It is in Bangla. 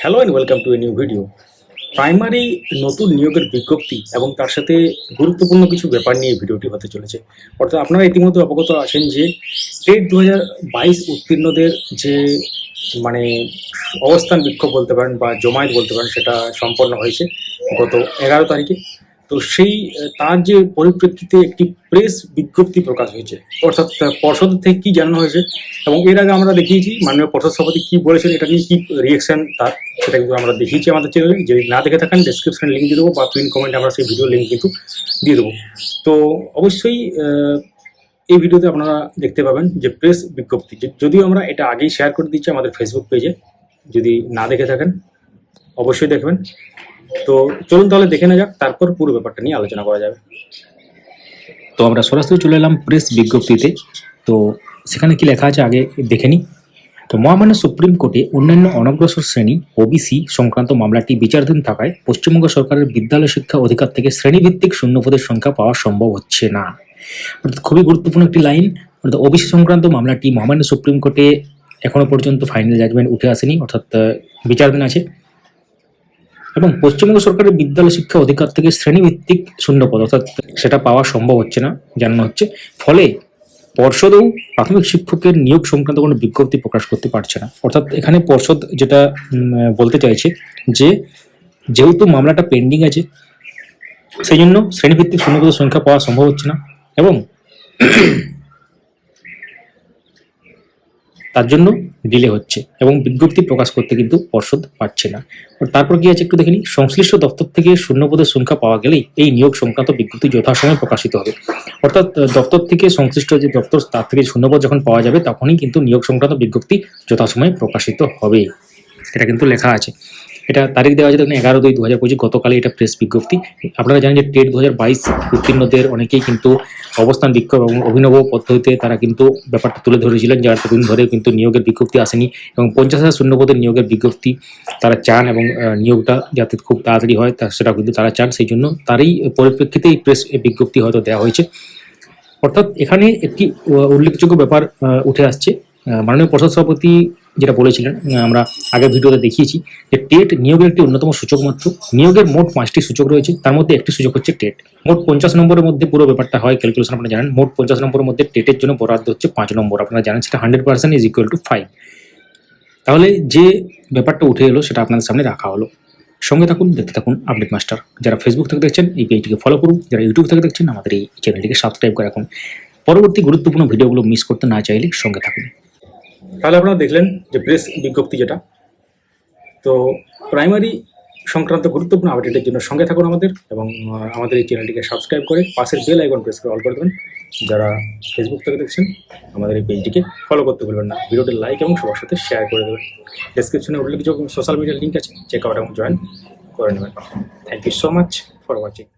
Hello and welcome to a new video primary নতুন নিয়োগের বিজ্ঞপ্তি এবং তার সাথে গুরুত্বপূর্ণ কিছু ব্যাপার নিয়ে ভিডিওটি হতে চলেছে। অর্থাৎ আপনারা ইতিমধ্যে অবগত আছেন যে টেট দু উত্তীর্ণদের যে মানে অবস্থান বিক্ষোভ বলতে পারেন বা জমায়েত বলতে পারেন সেটা সম্পন্ন হয়েছে গত এগারো তারিখে। তো সেই তার যে পরিপ্রেক্ষিতে একটি প্রেস বিজ্ঞপ্তি প্রকাশ হয়েছে, অর্থাৎ পর্ষদ থেকে কি জানানো হয়েছে এবং এর আগে আমরা দেখিয়েছি মাননীয় পর্ষদ সভাপতি কি বলেছেন, এটা নিয়ে কি রিয়েকশন তার, সেটা কিন্তু আমরা দেখিয়েছি আমাদের চ্যানেলে যদি না দেখে থাকেন ডিসক্রিপশনে লিঙ্ক দিয়ে দেবো বা পিন কমেন্টে আমরা সেই ভিডিও লিঙ্ক কিন্তু দিয়ে দেবো। তো অবশ্যই এই ভিডিওতে আপনারা দেখতে পাবেন যে প্রেস বিজ্ঞপ্তি যদিও আমরা এটা আগেই শেয়ার করে দিচ্ছি আমাদের ফেসবুক পেজে যদি না দেখে থাকেন, অবশ্যই দেখবেন। তো চলুন তাহলে দেখে নেওয়া যাক, তারপর পুরো ব্যাপারটা নিয়ে আলোচনা করা যাবে। তো আমরা সরাসরি চলে এলাম প্রেস বিজ্ঞপ্তিতে। তো সেখানে কি লেখা আছে আগে দেখে নিই। তো মহামান্য সুপ্রিম কোর্টে অন্যান্য অনগ্রসর শ্রেণি, ওবিসি সংক্রান্ত মামলাটি বিচারাধীন থাকায় পশ্চিমবঙ্গ সরকারের বিদ্যালয় শিক্ষা অধিকার থেকে শ্রেণীভিত্তিক শূন্যপদের সংখ্যা পাওয়া সম্ভব হচ্ছে না। অর্থাৎ খুবই গুরুত্বপূর্ণ একটি লাইন। অর্থাৎ ওবিসি সংক্রান্ত মামলাটি মহামান্য সুপ্রিম কোর্টে এখনও পর্যন্ত ফাইনাল জাজমেন্ট উঠে আসেনি, অর্থাৎ বিচারাধীন আছে। এবং পশ্চিমবঙ্গ সরকারের বিদ্যালয় শিক্ষা অধিকার থেকে শ্রেণীভিত্তিক শূন্যপদ, অর্থাৎ সেটা পাওয়া সম্ভব হচ্ছে না, জানানো হচ্ছে। ফলে পর্ষদও প্রাথমিক শিক্ষকের নিয়োগ সংক্রান্ত কোনো বিজ্ঞপ্তি প্রকাশ করতে পারছে না। অর্থাৎ এখানে পর্ষদ যেটা বলতে চাইছে যে, যেহেতু মামলাটা পেন্ডিং আছে, সেই জন্য শ্রেণীভিত্তিক শূন্যপদের সংখ্যা পাওয়া সম্ভব হচ্ছে না এবং তার জন্য ডিলে হচ্ছে এবং বিজ্ঞপ্তি প্রকাশ করতে কিন্তু পর্ষদ পারছে না। তারপর কি আছে একটু দেখে নিই। সংশ্লিষ্ট দপ্তর থেকে শূন্যপদের সংখ্যা পাওয়া গেলেই এই নিয়োগ সংক্রান্ত বিজ্ঞপ্তি যথাসময়ে প্রকাশিত হবে। অর্থাৎ দপ্তর থেকে সংশ্লিষ্ট যে দপ্তর, তার থেকে শূন্যপদ যখন পাওয়া যাবে, তখনই কিন্তু নিয়োগ সংক্রান্ত বিজ্ঞপ্তি যথাসময়ে প্রকাশিত হবে। এটা কিন্তু লেখা আছে। এটা তারিখ দেওয়া আছে এগারো দুই দু হাজার পঁচিশ গতকালে এটা প্রেস বিজ্ঞপ্তি। আপনারা জানেন যে টেট দু হাজার বাইশ উত্তীর্ণদের অনেকেই কিন্তু অবস্থান বিক্ষোভ এবং অভিনব পদ্ধতিতে তারা কিন্তু ব্যাপারটা তুলে ধরেছিলেন, যার এতদিন ধরে কিন্তু নিয়োগের বিজ্ঞপ্তি আসেনি এবং পঞ্চাশ হাজার শূন্যপদের নিয়োগের বিজ্ঞপ্তি তারা চান এবং নিয়োগটা যাতে খুব তাড়াতাড়ি হয়, তা সেটা কিন্তু তারা চান, সেই জন্য তারই পরিপ্রেক্ষিতে এই প্রেস বিজ্ঞপ্তি হয়তো দেওয়া হয়েছে। অর্থাৎ এখানে একটি উল্লেখযোগ্য ব্যাপার উঠে আসছে। মাননীয় পর্ষদ সভাপতি যেটা বলেছিলেন আমরা আগের ভিডিওতে দেখিয়েছি যে টেট নিয়োগের একটি অন্যতম সূচক মাত্র। নিয়োগের মোট পাঁচটি সূচক রয়েছে, তার মধ্যে একটি সূচক হচ্ছে টেট। মোট পঞ্চাশ নম্বরের মধ্যে পুরো ব্যাপারটা হয় ক্যালকুলেশন আপনারা জানেন, মোট পঞ্চাশ নম্বরের মধ্যে টেটের জন্য বরাদ্দ হচ্ছে পাঁচ নম্বর। আপনারা জানেন সেটা hundred percent is equal to five তাহলে যে ব্যাপারটা উঠে এলো, সেটা আপনাদের সামনে রাখা হলো। সঙ্গে থাকুন, দেখতে থাকুন, আপডেট মাস্টার। যারা ফেসবুক থেকে দেখছেন, এই পেজটিকে ফলো করুন। যারা ইউটিউব থেকে দেখছেন, আমাদের এই চ্যানেলটিকে সাবস্ক্রাইব করে রাখুন। পরবর্তী গুরুত্বপূর্ণ ভিডিওগুলো মিস করতে না চাইলে সঙ্গে থাকুন। তাহলে আপনারা দেখলেন যে প্রেস বিজ্ঞপ্তি যেটা, তো প্রাইমারি সংক্রান্ত গুরুত্বপূর্ণ আপডেটের জন্য সঙ্গে থাকুন আমাদের এবং আমাদের এই চ্যানেলটিকে সাবস্ক্রাইব করে পাশের বেল আইকন প্রেস করে অল করে দেবেন। যারা ফেসবুক থেকে দেখছেন, আমাদের এই পেজটিকে ফলো করতে ভুলবেন না। ভিডিওটি লাইক এবং সবার সাথে শেয়ার করে দেবেন। ডেসক্রিপশনে উল্লেখযোগ্য সোশ্যাল মিডিয়ার লিঙ্ক আছে চেক আউট এবং জয়েন করে নেবেন। Thank you so much for watching